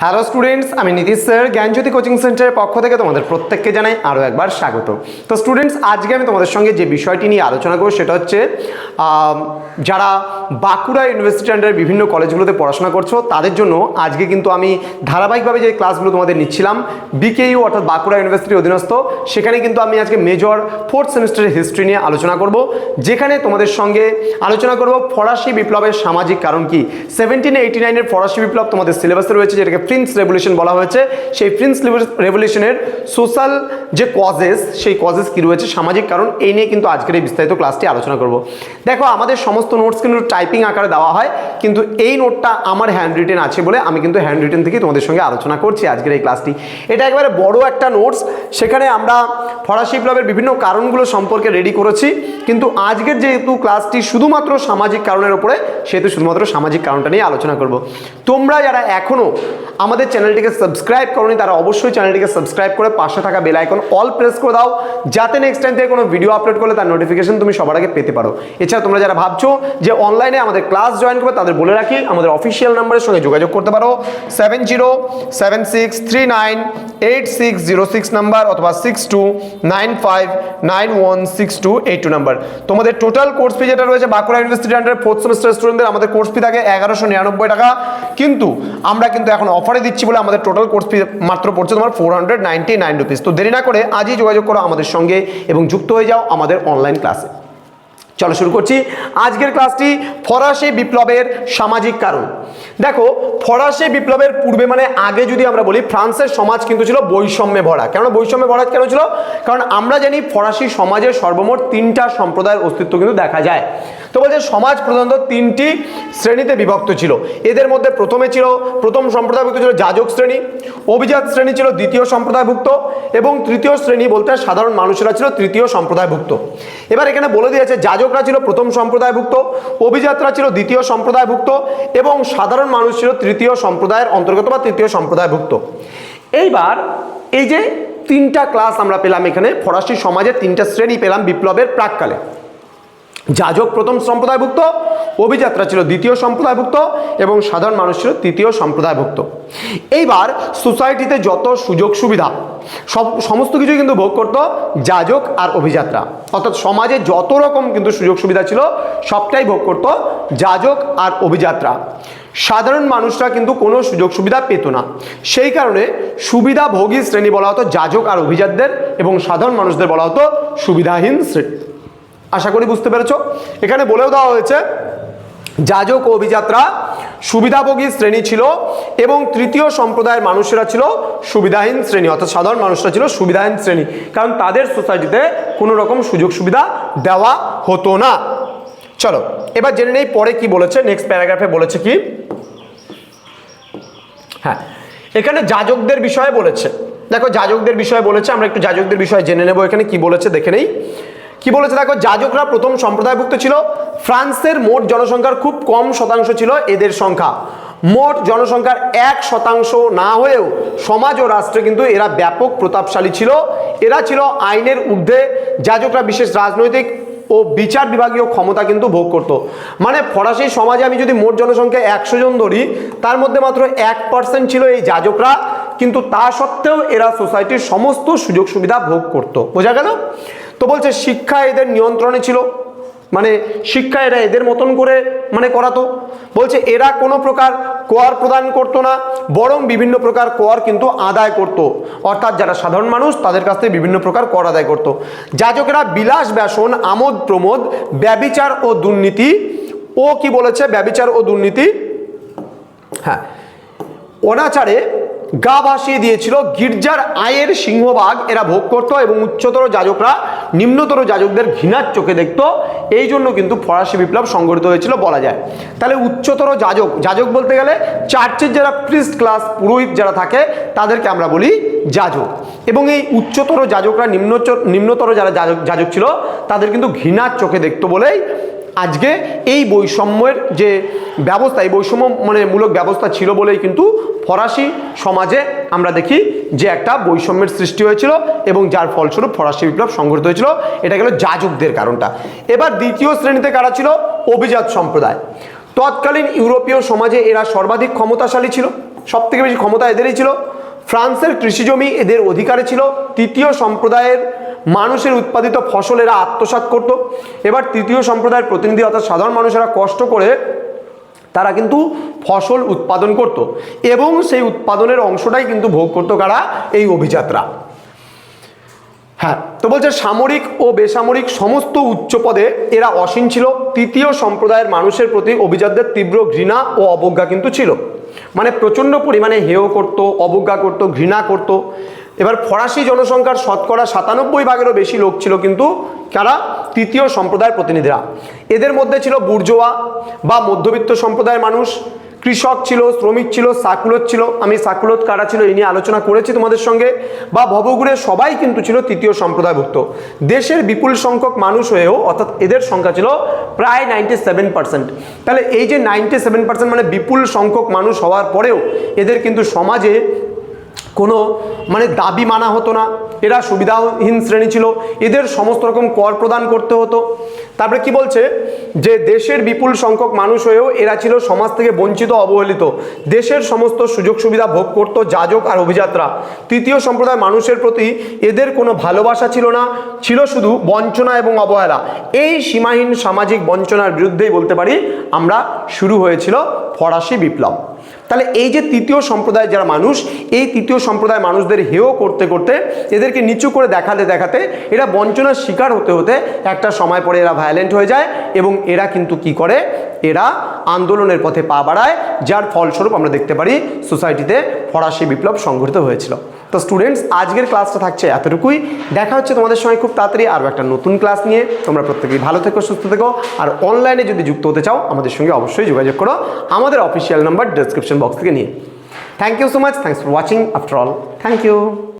Hello students আমি Nitish sir, জ্ঞানজ্যোতি coaching সেন্টারের পক্ষ থেকে তোমাদের প্রত্যেককে জানাই আরও একবার স্বাগত। তো স্টুডেন্টস আজকে আমি তোমাদের সঙ্গে যে বিষয়টি নিয়ে আলোচনা করব সেটা হচ্ছে যারা বাঁকুড়া ইউনিভার্সিটি আন্ডারের বিভিন্ন কলেজগুলোতে পড়াশোনা করছ, তাদের জন্য আজকে কিন্তু আমি ধারাবাহিকভাবে যে ক্লাসগুলো তোমাদের নিচ্ছিলাম বিকেইউ অর্থাৎ বাঁকুড়া ইউনিভার্সিটির অধীনস্থ, সেখানে কিন্তু আমি আজকে মেজর ফোর্থ সেমিস্টারের হিস্ট্রি নিয়ে আলোচনা করব, যেখানে তোমাদের সঙ্গে আলোচনা করব ফরাসি বিপ্লবের সামাজিক কারণ কি। সেভেন্টিন এইটি নাইনের ফরাসি বিপ্লব তোমাদের সিলেবাসে রয়েছে, যেটাকে প্রিন্স রেভলিউশন বলা হয়েছে। সেই প্রিন্স রেভলিউশনের সোশ্যাল যে কজেস সেই কজেস কি রয়েছে, সামাজিক কারণ, এই নিয়ে কিন্তু আজকের এই বিস্তারিত ক্লাসটি আলোচনা করব। দেখো, আমাদের সমস্ত নোটস কিন্তু টাইপিং আকারে দেওয়া হয়, কিন্তু এই নোটটা আমার হ্যান্ড রিটেন আছে বলে আমি কিন্তু হ্যান্ড রিটেন থেকে তোমাদের সঙ্গে আলোচনা করছি আজকের এই ক্লাসটি এটা একবারে বড় একটা নোটস সেখানে আমরা ফরাসি বিপ্লবের বিভিন্ন কারণগুলো সম্পর্কে রেডি করেছি, কিন্তু আজকের যেহেতু ক্লাসটি শুধুমাত্র সামাজিক কারণের ওপরে সেহেতু শুধুমাত্র সামাজিক কারণটা নিয়ে আলোচনা করব। তোমরা যারা এখনও আমাদের চ্যানেলটিকে সাবস্ক্রাইব করনি তারা অবশ্যই চ্যানেলটিকে সাবস্ক্রাইব করে পাশে থাকা বেল আইকন অল প্রেস করে দাও, যাতে নেক্সট টাইম থেকে কোনো ভিডিও আপলোড করলে তার নোটিফিকেশন তুমি সবার আগে পেতে পারো। এছাড়া তোমরা যারা ভাবছ যে অনলাইনে আমাদের ক্লাস জয়েন করবে, তাদের বলে রাখি, আমাদের অফিসিয়াল নাম্বারের সঙ্গে যোগাযোগ করতে পারো। Seven zero seven six three nine eight six zero six number অথবা six two nine five nine one six two eight two number তোমাদের টোটাল কোর্স ফি যেটা রয়েছে Bankura university under fourth semester স্টুডেন্টদের আমাদের কোর্স ফি থাকে এগারোশো নিরানব্বই টাকা। কিন্তু আমরা কিন্তু এখন অফারে দিচ্ছি বলে আমাদের টোটাল কোর্স ফি মাত্র পড়ছে তোমার ফোর হান্ড্রেড নাইনটি নাইন তো দেরি না করে আজই যোগাযোগ করো আমাদের সঙ্গে এবং যুক্ত হয়ে যাও আমাদের অনলাইন ক্লাসে চলো শুরু করছি। আজকের ক্লাসটি ফরাসি বিপ্লবের সামাজিক কারণ। দেখো, ফরাসি বিপ্লবের পূর্বে মানে আগে যদি আমরা বলি, ফ্রান্সের সমাজ কিন্তু ছিল বৈষম্যে ভরা। কেন বৈষম্যে ভরা কেন ছিল? কারণ আমরা জানি ফরাসি সমাজের সর্বমোট তিনটা সম্প্রদায়ের অস্তিত্ব কিন্তু দেখা যায়। তো বলছে সমাজ প্রধানত তিনটি শ্রেণীতে বিভক্ত ছিল। এদের মধ্যে প্রথমে ছিল, প্রথম সম্প্রদায়ভুক্ত ছিল যাজক শ্রেণি, অভিজাত শ্রেণি ছিল দ্বিতীয় সম্প্রদায়ভুক্ত, এবং তৃতীয় শ্রেণি বলতে সাধারণ মানুষেরা ছিল তৃতীয় সম্প্রদায়ভুক্ত। এবার এখানে বলে দিয়েছে, যাজকরা ছিল প্রথম সম্প্রদায়ভুক্ত অভিযাত্রা ছিল দ্বিতীয় সম্প্রদায়ভুক্ত এবং সাধারণ মানুষ ছিল তৃতীয় সম্প্রদায়ের অন্তর্গত বা তৃতীয় সম্প্রদায়ভুক্ত। এইবার এই যে তিনটা ক্লাস আমরা পেলাম এখানে, ফরাসি সমাজের তিনটা শ্রেণি পেলাম বিপ্লবের প্রাককালে। যাজক প্রথম সম্প্রদায়ভুক্ত, অভিযাত্রা ছিল দ্বিতীয় সম্প্রদায়ভুক্ত এবং সাধারণ মানুষ ছিল তৃতীয় সম্প্রদায়ভুক্ত। এইবার সোসাইটিতে যত সুযোগ সুবিধা, সব, সমস্ত কিছুই কিন্তু ভোগ করত যাজক আর অভিযাত্রা। অর্থাৎ সমাজে যত রকম কিন্তু সুযোগ সুবিধা ছিল, সবটাই ভোগ করত যাজক আর অভিযাত্রা। সাধারণ মানুষরা কিন্তু কোনো সুযোগ সুবিধা পেত না। সেই কারণে সুবিধাভোগী শ্রেণি বলা হতো যাজক আর অভিজাতদের এবং সাধারণ মানুষদের বলা হতো সুবিধাহীন শ্রেণি। আশা করি বুঝতে পেরেছ। এখানে বলেও দেওয়া হয়েছে, যাজক অভিযাত্রা সুবিধাভোগী শ্রেণি ছিল এবং তৃতীয় সম্প্রদায়ের মানুষেরা ছিল সুবিধাহীন শ্রেণি, অর্থাৎ সাধারণ মানুষরা ছিল সুবিধাহীন শ্রেণি, কারণ তাদের সোসাইটিতে কোনো রকম সুযোগ সুবিধা দেওয়া হতো না। চলো, এবার জেনে নেই পরে কি বলেছে নেক্সট প্যারাগ্রাফে বলেছে কি? হ্যাঁ এখানে যাজকদের বিষয়ে বলেছে। দেখো, যাজকদের বিষয়ে বলেছে, আমরা একটু যাজকদের বিষয়ে জেনে নেব এখানে কি বলেছে, দেখে নেই। কি বলেছে? দেখো, যাজকরা প্রথম সম্প্রদায়ভুক্ত ছিল, ফ্রান্সের মোট জনসংখ্যার খুব কম শতাংশ ছিল এদের সংখ্যা। মোট জনসংখ্যার এক শতাংশ না হয়েও সমাজ ও রাষ্ট্রে কিন্তু এরা ব্যাপক প্রতাপশালী ছিল। এরা ছিল আইনের ঊর্ধ্বে। যাজকরা বিশেষ রাজনৈতিক ও বিচার বিভাগীয় ক্ষমতা কিন্তু ভোগ করত। মানে ফরাসি সমাজে আমি যদি মোট জনসংখ্যা একশো জন ধরি, তার মধ্যে মাত্র এক পার্সেন্ট ছিল এই যাজকরা। কিন্তু তা সত্ত্বেও এরা সোসাইটির সমস্ত সুযোগ সুবিধা ভোগ করত। বোঝা গেল? তো বলছে শিক্ষা এদের নিয়ন্ত্রণে ছিল। মানে শিক্ষা এরা এদের মতন করে মানে করাতো। বলছে এরা কোনো প্রকার কর প্রদান করতো না, বরং বিভিন্ন প্রকার কর কিন্তু আদায় করত। অর্থাৎ যারা সাধারণ মানুষ, তাদের কাছ থেকে বিভিন্ন প্রকার কর আদায় করত। যাজকেরা বিলাস ব্যাসন, আমোদ প্রমোদ, ব্যবিচার ও দুর্নীতি, ও কি বলেছে? ব্যবিচার ও দুর্নীতি? হ্যাঁ। অনাচারে গা ভাসিয়ে দিয়েছিল। গির্জার আয়ের সিংহভাগ এরা ভোগ করত এবং উচ্চতর যাজকরা নিম্নতর যাজকদের ঘৃণার চোখে দেখত। এই জন্য কিন্তু ফরাসি বিপ্লব সংগঠিত হয়েছিল বলা যায়। তাহলে উচ্চতর যাজক যাজক বলতে গেলে চার্চের যারা প্রিস্ট ক্লাস, পুরোহিত যারা থাকে, তাদেরকে আমরা বলি যাজক। এবং এই উচ্চতর যাজকরা নিম্ন নিম্নতর যারা যাজক যাজক ছিল, তাদের কিন্তু ঘৃণার চোখে দেখতো বলেই আজকে এই বৈষম্যের যে ব্যবস্থা, এই বৈষম্য মানে মূলক ব্যবস্থা ছিল বলেই কিন্তু ফরাসি সমাজে আমরা দেখি যে একটা বৈষম্যের সৃষ্টি হয়েছিল এবং যার ফলস্বরূপ ফরাসি বিপ্লব সংঘটিত হয়েছিল। এটা গেল যাজকদের কারণটা। এবার দ্বিতীয় শ্রেণীতে কারা ছিল? অভিজাত সম্প্রদায়। তৎকালীন ইউরোপীয় সমাজে এরা সর্বাধিক ক্ষমতাশালী ছিল। সব থেকে বেশি ক্ষমতা এদেরই ছিল। ফ্রান্সের কৃষিজমি এদের অধিকারে ছিল। তৃতীয় সম্প্রদায়ের মানুষের উৎপাদিত ফসল এরা আত্মসাৎ করত। এবার তৃতীয় সম্প্রদায়ের প্রতিনিধি অর্থাৎ সাধারণ মানুষেরা কষ্ট করে তারা কিন্তু ফসল উৎপাদন করত এবং সেই উৎপাদনের অংশটাই কিন্তু ভোগ করতো কারা? এই অভিজাতরা। হ্যাঁ তো বলছে সামরিক ও বেসামরিক সমস্ত উচ্চ পদে এরা অসীম ছিল। তৃতীয় সম্প্রদায়ের মানুষের প্রতি অভিজাতদের তীব্র ঘৃণা ও অবজ্ঞা কিন্তু ছিল। মানে প্রচণ্ড পরিমাণে হেয় করত, অবজ্ঞা করত, ঘৃণা করত। এবার ফরাসি জনসংখ্যার শতকরা সাতানব্বই ভাগেরও বেশি লোক ছিল কিন্তু কারা তৃতীয় সম্প্রদায়ের প্রতিনিধিরা। এদের মধ্যে ছিল বুর্জোয়া বা মধ্যবিত্ত সম্প্রদায়ের মানুষ। কৃষক ছিল, শ্রমিক ছিল, সাকুলত ছিল। আমি সাকুলত কারা ছিল এই নিয়ে আলোচনা করেছি তোমাদের সঙ্গে। বা ভবগুড়ে সবাই কিন্তু ছিল তৃতীয় সম্প্রদায়ভুক্ত। দেশের বিপুল সংখ্যক মানুষ হয়েও অর্থাৎ এদের সংখ্যা ছিল প্রায় নাইনটি সেভেন পার্সেন্ট তাহলে এই যে নাইনটি সেভেন পার্সেন্ট মানে বিপুল সংখ্যক মানুষ হওয়ার পরেও এদের কিন্তু সমাজে কোনো মানে দাবি মানা হতো না। এরা সুবিধাহীন শ্রেণি ছিল। এদের সমস্ত রকম কর প্রদান করতে হতো। তারপরে কি বলছে? যে দেশের বিপুল সংখ্যক মানুষ হয়েও এরা ছিল সমাজ থেকে বঞ্চিত, অবহেলিত। দেশের সমস্ত সুযোগ সুবিধা ভোগ করত যাজক আর অভিযাত্রা। তৃতীয় সম্প্রদায়ের মানুষের প্রতি এদের কোনো ভালোবাসা ছিল না। ছিল শুধু বঞ্চনা এবং অবহেলা। এই সীমাহীন সামাজিক বঞ্চনার বিরুদ্ধেই বলতে পারি, আমরা শুরু হয়েছিল ফরাসি বিপ্লব। তাহলে এই যে তৃতীয় সম্প্রদায়ের যারা মানুষ, এই তৃতীয় সম্প্রদায় মানুষদের হেয় করতে করতে এদেরকে নিচু করে দেখাতে দেখাতে এরা বঞ্চনার শিকার হতে হতে একটা সময় পরে এরা ভায়োলেন্ট হয়ে যায় এবং এরা কিন্তু কি করে? এরা আন্দোলনের পথে পা বাড়ায়, যার ফলস্বরূপ আমরা দেখতে পারি সোসাইটিতে ফরাসি বিপ্লব সংঘটিত হয়েছিল। তো স্টুডেন্টস আজকের ক্লাসটা থাকছে এতটুকুই। দেখা হচ্ছে তোমাদের সঙ্গে খুব তাড়াতাড়ি আরও একটা নতুন ক্লাস নিয়ে। তোমরা প্রত্যেকেই ভালো থেকো, সুস্থ থেকো। আর অনলাইনে যদি যুক্ত হতে চাও, আমাদের সঙ্গে অবশ্যই যোগাযোগ করো। আমাদের অফিসিয়াল নাম্বার ডেসক্রিপশন বক্স থেকে নিয়ে। Thank you so much thanks for watching after all thank you